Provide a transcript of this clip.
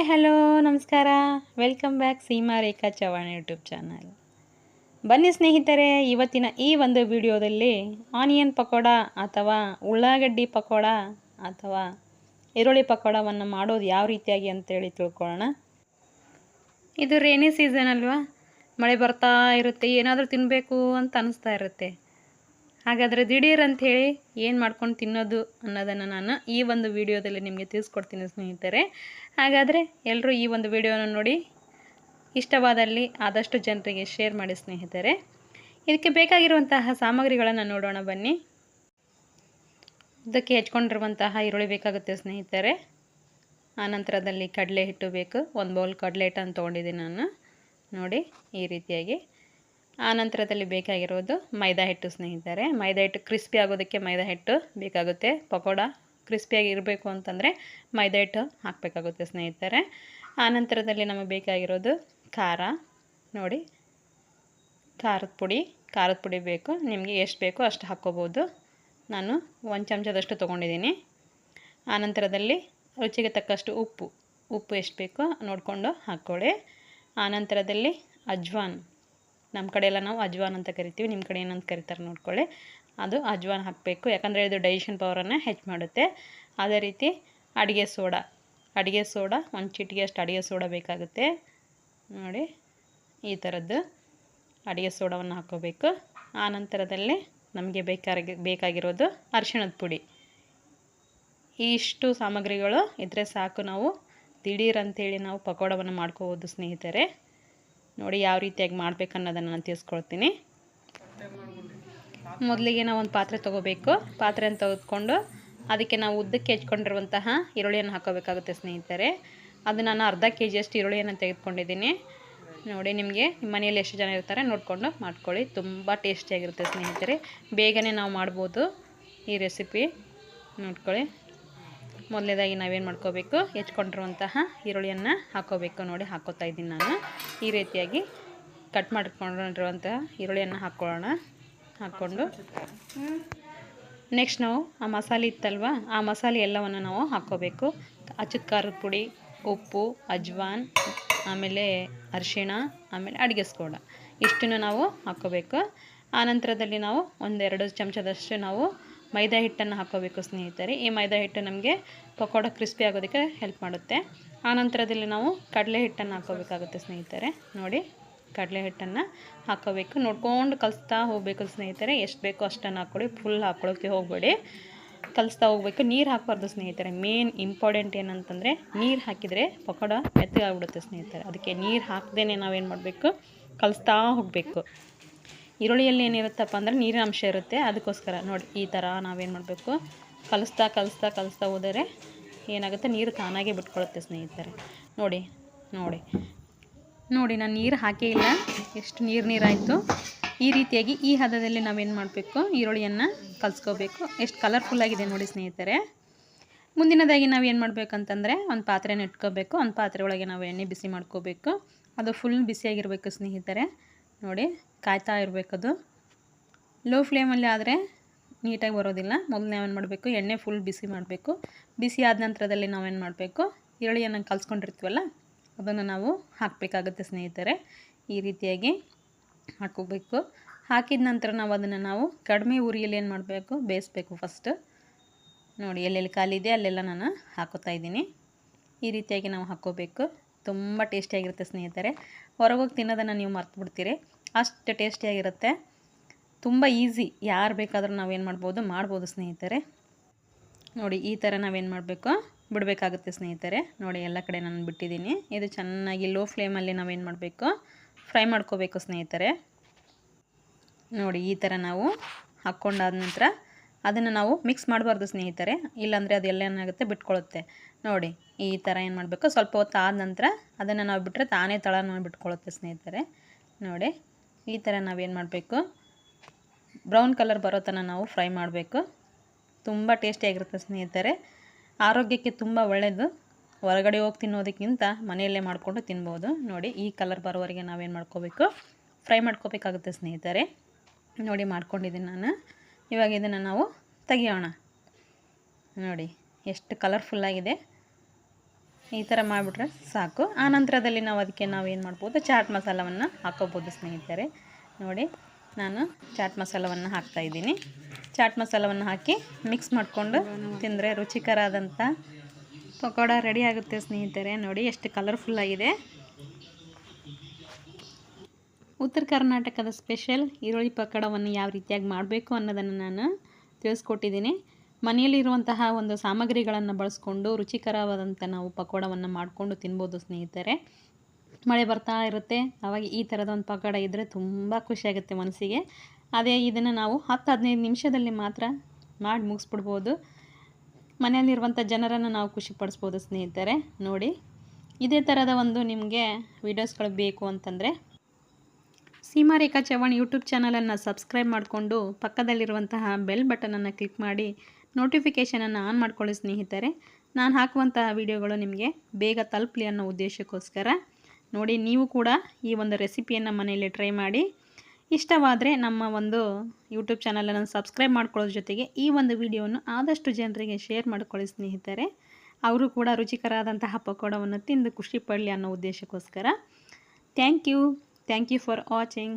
Hi, hello, ನಮಸ್ಕಾರ. Welcome back Seema Rekha Chavan YouTube channel ಬನ್ನಿ ಸ್ನೇಹಿತರೆ, ಇವತ್ತಿನ ಈ ಒಂದು ವಿಡಿಯೋದಲ್ಲಿ ಆನಿಯನ್ ಪಕೋಡ ಅಥವಾ ಉಳ್ಳಾಗಡ್ಡಿ ಪಕೋಡ ಅಥವಾ ಈರುಳ್ಳಿ ಪಕೋಡವನ್ನು ಮಾಡೋದು ಯಾವ ರೀತಿಯಾಗಿ ಅಂತೇಳಿ ತಿಳ್ಕೊಳ್ಳೋಣ. ಇದು ರೇನಿ ಸೀಸನ್ ಅಲ್ವಾ? ಮಳೆ ಬರ್ತಾ ಇರುತ್ತೆ, ಏನಾದರೂ ತಿನ್ನಬೇಕು ಅಂತ ಅನಿಸ್ತಾ ಇರುತ್ತೆ. ಹಾಗಾದರೆ ದಿಢೀರ್ ಅಂಥೇಳಿ ಏನು ಮಾಡ್ಕೊಂಡು ತಿನ್ನೋದು ಅನ್ನೋದನ್ನು ನಾನು ಈ ಒಂದು ವಿಡಿಯೋದಲ್ಲಿ ನಿಮಗೆ ತಿಳಿಸ್ಕೊಡ್ತೀನಿ ಸ್ನೇಹಿತರೆ. ಹಾಗಾದರೆ ಎಲ್ಲರೂ ಈ ಒಂದು ವಿಡಿಯೋನ ನೋಡಿ ಇಷ್ಟವಾದಲ್ಲಿ ಆದಷ್ಟು ಜನರಿಗೆ ಶೇರ್ ಮಾಡಿ ಸ್ನೇಹಿತರೆ. ಇದಕ್ಕೆ ಬೇಕಾಗಿರುವಂತಹ ಸಾಮಗ್ರಿಗಳನ್ನು ನೋಡೋಣ ಬನ್ನಿ. ಇದಕ್ಕೆ ಹೆಚ್ಕೊಂಡಿರುವಂತಹ ಈರುಳ್ಳಿ ಬೇಕಾಗುತ್ತೆ ಸ್ನೇಹಿತರೆ. ಆನಂತರದಲ್ಲಿ ಕಡಲೆ ಹಿಟ್ಟು ಬೇಕು. ಒಂದು ಬೌಲ್ ಕಡಲೆ ಹಿಟ್ಟನ್ನು ತೊಗೊಂಡಿದ್ದೀನಿ ನಾನು. ನೋಡಿ ಈ ರೀತಿಯಾಗಿ. ಆನಂತರದಲ್ಲಿ ಬೇಕಾಗಿರೋದು ಮೈದಾ ಹಿಟ್ಟು ಸ್ನೇಹಿತರೆ. ಮೈದಾ ಹಿಟ್ಟು ಕ್ರಿಸ್ಪಿ ಆಗೋದಕ್ಕೆ ಮೈದಾ ಹಿಟ್ಟು ಬೇಕಾಗುತ್ತೆ. ಪಕೋಡ ಕ್ರಿಸ್ಪಿಯಾಗಿ ಇರಬೇಕು ಅಂತಂದರೆ ಮೈದಾ ಹಿಟ್ಟು ಹಾಕಬೇಕಾಗುತ್ತೆ ಸ್ನೇಹಿತರೆ. ಆನಂತರದಲ್ಲಿ ನಮಗೆ ಬೇಕಾಗಿರೋದು ಖಾರ. ನೋಡಿ, ಖಾರದ ಪುಡಿ. ಖಾರದ ಪುಡಿ ಬೇಕು. ನಿಮಗೆ ಎಷ್ಟು ಬೇಕೋ ಅಷ್ಟು ಹಾಕ್ಕೋಬೋದು. ನಾನು ಒಂದು ಚಮಚದಷ್ಟು ತೊಗೊಂಡಿದ್ದೀನಿ. ಆನಂತರದಲ್ಲಿ ರುಚಿಗೆ ತಕ್ಕಷ್ಟು ಉಪ್ಪು. ಉಪ್ಪು ಎಷ್ಟು ಬೇಕೋ ನೋಡಿಕೊಂಡು ಹಾಕ್ಕೊಳ್ಳಿ. ಆನಂತರದಲ್ಲಿ ಅಜ್ವಾನ್. ನಮ್ಮ ಕಡೆ ಎಲ್ಲ ನಾವು ಅಜ್ವಾನ್ ಅಂತ ಕರಿತೀವಿ ನಿಮ್ಮ ಕಡೆ ಏನಂತ ಕರಿತಾರೆ ನೋಡ್ಕೊಳ್ಳಿ. ಅದು ಅಜ್ವಾನ್ ಹಾಕಬೇಕು. ಯಾಕಂದರೆ ಇದು ಡೈಜೆಷನ್ ಪವರನ್ನು ಹೆಚ್ಚು ಮಾಡುತ್ತೆ. ಅದೇ ರೀತಿ ಅಡುಗೆ ಸೋಡಾ. ಅಡುಗೆ ಸೋಡಾ, ಒಂದು ಚಿಟಿಗೆ ಅಷ್ಟು ಅಡುಗೆ ಸೋಡಾ ಬೇಕಾಗುತ್ತೆ. ನೋಡಿ, ಈ ಥರದ್ದು ಅಡುಗೆ ಸೋಡಾವನ್ನು ಹಾಕೋಬೇಕು ಆ ನಂತರದಲ್ಲಿ ನಮಗೆ ಬೇಕಾಗಿ ಬೇಕಾಗಿರೋದು ಅರಿಶಿಣದ ಪುಡಿ. ಇಷ್ಟು ಸಾಮಗ್ರಿಗಳು ಇದ್ದರೆ ಸಾಕು ನಾವು. ದಿಢೀರ್ ಅಂತೇಳಿ ನಾವು ಪಕೋಡವನ್ನು ಮಾಡ್ಕೋಬೋದು ಸ್ನೇಹಿತರೆ. ನೋಡಿ ಯಾವ ರೀತಿಯಾಗಿ ಮಾಡಬೇಕು ಅನ್ನೋದನ್ನು ನಾನು ತಿಳಿಸ್ಕೊಳ್ತೀನಿ. ಮೊದಲಿಗೆ ನಾವು ಒಂದು ಪಾತ್ರೆ ತೊಗೋಬೇಕು. ಪಾತ್ರೆಯನ್ನು ತೆಗೆದುಕೊಂಡು ಅದಕ್ಕೆ ನಾವು ಉದ್ದಕ್ಕೆ ಹೆಚ್ಕೊಂಡಿರುವಂತಹ ಈರುಳ್ಳಿಯನ್ನು ಹಾಕೋಬೇಕಾಗುತ್ತೆ ಸ್ನೇಹಿತರೆ. ಅದು ನಾನು ಅರ್ಧ ಕೆ ಜಿಯಷ್ಟು ಈರುಳ್ಳಿಯನ್ನು ತೆಗೆದುಕೊಂಡಿದ್ದೀನಿ. ನೋಡಿ ನಿಮಗೆ ನಿಮ್ಮ ಮನೆಯಲ್ಲಿ ಎಷ್ಟು ಜನ ಇರ್ತಾರೆ ನೋಡಿಕೊಂಡು ಮಾಡ್ಕೊಳ್ಳಿ. ತುಂಬ ಟೇಸ್ಟಿಯಾಗಿರುತ್ತೆ ಸ್ನೇಹಿತರೆ. ಬೇಗನೆ ನಾವು ಮಾಡ್ಬೋದು ಈ ರೆಸಿಪಿ. ನೋಡ್ಕೊಳ್ಳಿ. ಮೊದಲನೇದಾಗಿ ನಾವೇನು ಮಾಡ್ಕೋಬೇಕು? ಹೆಚ್ಕೊಂಡಿರುವಂತಹ ಈರುಳ್ಳಿಯನ್ನು ಹಾಕೋಬೇಕು. ನೋಡಿ, ಹಾಕೋತಾ ಇದ್ದೀನಿ ನಾನು. ಈ ರೀತಿಯಾಗಿ ಕಟ್ ಮಾಡ್ಕೊಂಡಿರುವಂತಹ ಈರುಳ್ಳಿಯನ್ನು ಹಾಕ್ಕೊಳ್ಳೋಣ ಹಾಕ್ಕೊಂಡು. ನೆಕ್ಸ್ಟ್ ನಾವು ಆ ಮಸಾಲೆ ಇತ್ತಲ್ವ? ಆ ಮಸಾಲೆ ಎಲ್ಲವನ್ನು ನಾವು ಹಾಕ್ಕೋಬೇಕು ಅಚ್ಚದ ಖಾರದ ಪುಡಿ, ಉಪ್ಪು, ಅಜ್ವಾನ್, ಆಮೇಲೆ ಅರಿಶಿಣ, ಆಮೇಲೆ ಅಡುಗೆ ಸ್ಕೋಡ ಇಷ್ಟನ್ನು ನಾವು ಹಾಕ್ಕೋಬೇಕು ಆನಂತರದಲ್ಲಿ ನಾವು ಒಂದೆರಡು ಚಮಚದಷ್ಟು ನಾವು ಮೈದಾ ಹಿಟ್ಟನ್ನು ಹಾಕೋಬೇಕು ಸ್ನೇಹಿತರೆ. ಈ ಮೈದಾ ಹಿಟ್ಟು ನಮಗೆ ಪಕೋಡ ಕ್ರಿಸ್ಪಿ ಆಗೋದಕ್ಕೆ ಹೆಲ್ಪ್ ಮಾಡುತ್ತೆ. ಆನಂತರದಲ್ಲಿ ನಾವು ಕಡಲೆ ಹಿಟ್ಟನ್ನು ಹಾಕೋಬೇಕಾಗುತ್ತೆ ಸ್ನೇಹಿತರೆ. ನೋಡಿ, ಕಡಲೆ ಹಿಟ್ಟನ್ನು ಹಾಕೋಬೇಕು ನೋಡ್ಕೊಂಡು ಕಲಿಸ್ತಾ ಹೋಗಬೇಕು ಸ್ನೇಹಿತರೆ. ಎಷ್ಟು ಬೇಕೋ ಅಷ್ಟನ್ನು ಹಾಕ್ಕೊಳ್ಳಿ. ಫುಲ್ ಹಾಕ್ಕೊಳ್ಳೋಕ್ಕೆ ಹೋಗಬೇಡಿ. ಕಲಿಸ್ತಾ ಹೋಗಬೇಕು. ನೀರು ಹಾಕಬಾರ್ದು ಸ್ನೇಹಿತರೆ. ಮೇನ್ ಇಂಪಾರ್ಟೆಂಟ್ ಏನಂತಂದರೆ ನೀರು ಹಾಕಿದರೆ ಪಕೋಡ ಮೆತ್ತಗಾಗ್ಬಿಡುತ್ತೆ ಸ್ನೇಹಿತರೆ. ಅದಕ್ಕೆ ನೀರು ಹಾಕ್ದೇ ನಾವೇನು ಮಾಡಬೇಕು? ಕಲಿಸ್ತಾ ಹೋಗಬೇಕು. ಈರುಳ್ಳಿಯಲ್ಲಿ ಏನಿರುತ್ತಪ್ಪ ಅಂದರೆ ನೀರಿನ ಅಂಶ ಇರುತ್ತೆ. ಅದಕ್ಕೋಸ್ಕರ ನೋಡಿ ಈ ಥರ ನಾವೇನು ಮಾಡಬೇಕು? ಕಲಿಸ್ತಾ ಕಲಿಸ್ತಾ ಕಲಿಸ್ತಾ ಹೋದರೆ ಏನಾಗುತ್ತೆ? ನೀರು ತಾನಾಗೆ ಬಿಟ್ಕೊಳುತ್ತೆ ಸ್ನೇಹಿತರೆ. ನೋಡಿ ನೋಡಿ. ನೋಡಿ, ನಾನು ನೀರು ಹಾಕೇ ಇಲ್ಲ. ಎಷ್ಟು ನೀರು ನೀರಾಯಿತು. ಈ ರೀತಿಯಾಗಿ ಈ ಹದದಲ್ಲಿ ನಾವೇನು ಮಾಡಬೇಕು? ಈರುಳ್ಳಿಯನ್ನು ಕಲಿಸ್ಕೋಬೇಕು. ಎಷ್ಟು ಕಲರ್ಫುಲ್ಲಾಗಿದೆ ನೋಡಿ ಸ್ನೇಹಿತರೆ. ಮುಂದಿನದಾಗಿ ನಾವು ಏನು ಮಾಡಬೇಕಂತಂದರೆ ಒಂದು ಪಾತ್ರೆನ ಇಟ್ಕೋಬೇಕು. ಒಂದು ಪಾತ್ರೆ ಒಳಗೆ ನಾವು ಎಣ್ಣೆ ಬಿಸಿ ಮಾಡ್ಕೋಬೇಕು. ಅದು ಫುಲ್ ಬಿಸಿಯಾಗಿರಬೇಕು ಸ್ನೇಹಿತರೆ. ನೋಡಿ, ಕಾಯ್ತಾ ಇರಬೇಕದು. ಲೋ ಫ್ಲೇಮಲ್ಲಿ ಆದರೆ ನೀಟಾಗಿ ಬರೋದಿಲ್ಲ. ಮೊದಲು ನಾವೇನು ಮಾಡಬೇಕು, ಎಣ್ಣೆ ಫುಲ್ ಬಿಸಿ ಮಾಡಬೇಕು. ಬಿಸಿ ಆದ ನಂತರದಲ್ಲಿ ನಾವೇನು ಮಾಡಬೇಕು, ಈರುಳ್ಳಿಯನ್ನು ಕಲಿಸ್ಕೊಂಡಿರ್ತೀವಲ್ಲ, ಅದನ್ನು ನಾವು ಹಾಕಬೇಕಾಗುತ್ತೆ ಸ್ನೇಹಿತರೆ. ಈ ರೀತಿಯಾಗಿ ಹಾಕೋಬೇಕು ಹಾಕಿದ ನಂತರ ನಾವು ಅದನ್ನು ನಾವು ಕಡಿಮೆ ಉರಿಯಲ್ಲಿ ಏನು ಮಾಡಬೇಕು, ಬೇಯಿಸ್ಬೇಕು ಫಸ್ಟ್ ನೋಡಿ, ಎಲ್ಲೆಲ್ಲಿ ಖಾಲಿ ಇದೆ ಅಲ್ಲೆಲ್ಲ ನಾನು ಹಾಕೋತಾ ಇದ್ದೀನಿ. ಈ ರೀತಿಯಾಗಿ ನಾವು ಹಾಕ್ಕೋಬೇಕು. ತುಂಬ ಟೇಸ್ಟಿಯಾಗಿರುತ್ತೆ ಸ್ನೇಹಿತರೆ. ಹೊರಗೋಗಿ ತಿನ್ನೋದನ್ನು ನೀವು ಮರ್ತು ಬಿಡ್ತೀರಿ ಅಷ್ಟು ಟೇಸ್ಟಿಯಾಗಿರುತ್ತೆ. ತುಂಬ ಈಸಿ, ಯಾರು ಬೇಕಾದರೂ ನಾವೇನು ಮಾಡ್ಬೋದು ಮಾಡ್ಬೋದು ಸ್ನೇಹಿತರೆ. ನೋಡಿ, ಈ ಥರ ನಾವೇನು ಮಾಡಬೇಕು? ಬಿಡಬೇಕಾಗುತ್ತೆ ಸ್ನೇಹಿತರೆ. ನೋಡಿ, ಎಲ್ಲ ಕಡೆ ನಾನು ಬಿಟ್ಟಿದ್ದೀನಿ. ಇದು ಚೆನ್ನಾಗಿ ಲೋ ಫ್ಲೇಮಲ್ಲಿ ನಾವೇನು ಮಾಡಬೇಕು? ಫ್ರೈ ಮಾಡ್ಕೋಬೇಕು ಸ್ನೇಹಿತರೆ. ನೋಡಿ, ಈ ಥರ ನಾವು ಹಾಕ್ಕೊಂಡಾದ ನಂತರ ಅದನ್ನು ನಾವು ಮಿಕ್ಸ್ ಮಾಡಬಾರ್ದು ಸ್ನೇಹಿತರೆ. ಇಲ್ಲಾಂದರೆ ಅದೆಲ್ಲ ಏನಾಗುತ್ತೆ ಬಿಟ್ಕೊಳ್ಳುತ್ತೆ ನೋಡಿ, ಈ ಥರ ಏನು ಮಾಡಬೇಕು? ಸ್ವಲ್ಪ ಹೊತ್ತು ಆದ ನಂತರ ಅದನ್ನು ನಾವು ಬಿಟ್ಟರೆ ತಾನೇ ತಳ ಬಿಟ್ಕೊಳ್ಳುತ್ತೆ ಸ್ನೇಹಿತರೆ. ನೋಡಿ, ಈ ಥರ ನಾವೇನು ಮಾಡಬೇಕು? ಬ್ರೌನ್ ಕಲರ್ ಬರೋ ತನಕ ನಾವು ಫ್ರೈ ಮಾಡಬೇಕು. ತುಂಬ ಟೇಸ್ಟಿಯಾಗಿರುತ್ತೆ ಸ್ನೇಹಿತರೆ. ಆರೋಗ್ಯಕ್ಕೆ ತುಂಬ ಒಳ್ಳೆಯದು ಹೊರಗಡೆ ಹೋಗಿ ತಿನ್ನೋದಕ್ಕಿಂತ ಮನೆಯಲ್ಲೇ ಮಾಡಿಕೊಂಡು ತಿನ್ಬೋದು. ನೋಡಿ, ಈ ಕಲರ್ ಬರೋವರೆಗೆ ನಾವೇನು ಮಾಡ್ಕೋಬೇಕು? ಫ್ರೈ ಮಾಡ್ಕೋಬೇಕಾಗುತ್ತೆ ಸ್ನೇಹಿತರೆ. ನೋಡಿ, ಮಾಡ್ಕೊಂಡಿದ್ದೀನಿ ನಾನು. ಇವಾಗ ಇದನ್ನು ನಾವು ತೆಗಿಯೋಣ. ನೋಡಿ, ಎಷ್ಟು ಕಲರ್ಫುಲ್ಲಾಗಿದೆ ಈ ಥರ ಮಾಡಿಬಿಟ್ರೆ ಸಾಕು. ಆನಂತರದಲ್ಲಿ ನಂತರದಲ್ಲಿ ನಾವು ಅದಕ್ಕೆ ನಾವು ಏನು ಮಾಡ್ಬೋದು, ಚಾಟ್ ಮಸಾಲವನ್ನು ಹಾಕೋಬೋದು ಸ್ನೇಹಿತರೆ. ನೋಡಿ, ನಾನು ಚಾಟ್ ಮಸಾಲವನ್ನು ಹಾಕ್ತಾಯಿದ್ದೀನಿ ಚಾಟ್ ಮಸಾಲವನ್ನು ಹಾಕಿ ಮಿಕ್ಸ್ ಮಾಡಿಕೊಂಡು ತಿಂದರೆ ರುಚಿಕರಾದಂಥ ಪಕೋಡ ರೆಡಿ ಆಗುತ್ತೆ ಸ್ನೇಹಿತರೆ. ನೋಡಿ, ಎಷ್ಟು ಕಲರ್ಫುಲ್ಲಾಗಿದೆ ಉತ್ತರ ಕರ್ನಾಟಕದ ಸ್ಪೆಷಲ್ ಈರುಳ್ಳಿ ಪಕೋಡವನ್ನು ಯಾವ ರೀತಿಯಾಗಿ ಮಾಡಬೇಕು ಅನ್ನೋದನ್ನು ನಾನು ತಿಳಿಸ್ಕೊಟ್ಟಿದ್ದೀನಿ. ಮನೆಯಲ್ಲಿರುವಂತಹ ಒಂದು ಸಾಮಗ್ರಿಗಳನ್ನು ಬಳಸ್ಕೊಂಡು ರುಚಿಕರವಾದಂಥ ನಾವು ಪಕೋಡವನ್ನು ಮಾಡಿಕೊಂಡು ತಿನ್ಬೋದು ಸ್ನೇಹಿತರೆ. ಮಳೆ ಬರ್ತಾ ಇರುತ್ತೆ. ಅವಾಗ ಈ ಥರದ ಒಂದು ಪಕೋಡ ಇದ್ದರೆ ತುಂಬ ಖುಷಿಯಾಗುತ್ತೆ ಮನಸ್ಸಿಗೆ. ಅದೇ ಇದನ್ನು ನಾವು ಹತ್ತು ಹದಿನೈದು ನಿಮಿಷದಲ್ಲಿ ಮಾತ್ರ ಮಾಡಿ ಮುಗಿಸ್ಬಿಡ್ಬೋದು. ಮನೆಯಲ್ಲಿರುವಂಥ ಜನರನ್ನು ನಾವು ಖುಷಿಪಡಿಸ್ಬೋದು ಸ್ನೇಹಿತರೆ. ನೋಡಿ, ಇದೇ ಥರದ ಒಂದು ನಿಮಗೆ ವೀಡಿಯೋಸ್ಗಳು ಬೇಕು ಅಂತಂದರೆ ಸೀಮಾರೇಖಾ ಚವಾಣ್ ಯೂಟ್ಯೂಬ್ ಚಾನಲನ್ನು ಸಬ್ಸ್ಕ್ರೈಬ್ ಮಾಡಿಕೊಂಡು ಪಕ್ಕದಲ್ಲಿರುವಂತಹ ಬೆಲ್ ಬಟನನ್ನು ಕ್ಲಿಕ್ ಮಾಡಿ ನೋಟಿಫಿಕೇಷನನ್ನು ಆನ್ ಮಾಡ್ಕೊಳ್ಳಿ ಸ್ನೇಹಿತರೆ. ನಾನು ಹಾಕುವಂತಹ ವಿಡಿಯೋಗಳು ನಿಮಗೆ ಬೇಗ ತಲುಪಲಿ ಅನ್ನೋ ಉದ್ದೇಶಕ್ಕೋಸ್ಕರ. ನೋಡಿ, ನೀವು ಕೂಡ ಈ ಒಂದು ರೆಸಿಪಿಯನ್ನು ಮನೆಯಲ್ಲಿ ಟ್ರೈ ಮಾಡಿ. ಇಷ್ಟವಾದರೆ ನಮ್ಮ ಒಂದು ಯೂಟ್ಯೂಬ್ ಚಾನಲನ್ನು ಸಬ್ಸ್ಕ್ರೈಬ್ ಮಾಡ್ಕೊಳ್ಳೋದ್ರ ಜೊತೆಗೆ ಈ ಒಂದು ವಿಡಿಯೋವನ್ನು ಆದಷ್ಟು ಜನರಿಗೆ ಶೇರ್ ಮಾಡ್ಕೊಳ್ಳಿ ಸ್ನೇಹಿತರೆ. ಅವರು ಕೂಡ ರುಚಿಕರಾದಂತಹ ಪಕೋಡವನ್ನು ತಿಂದು ಖುಷಿ ಪಡಲಿ ಅನ್ನೋ ಉದ್ದೇಶಕ್ಕೋಸ್ಕರ. Thank you thank you for watching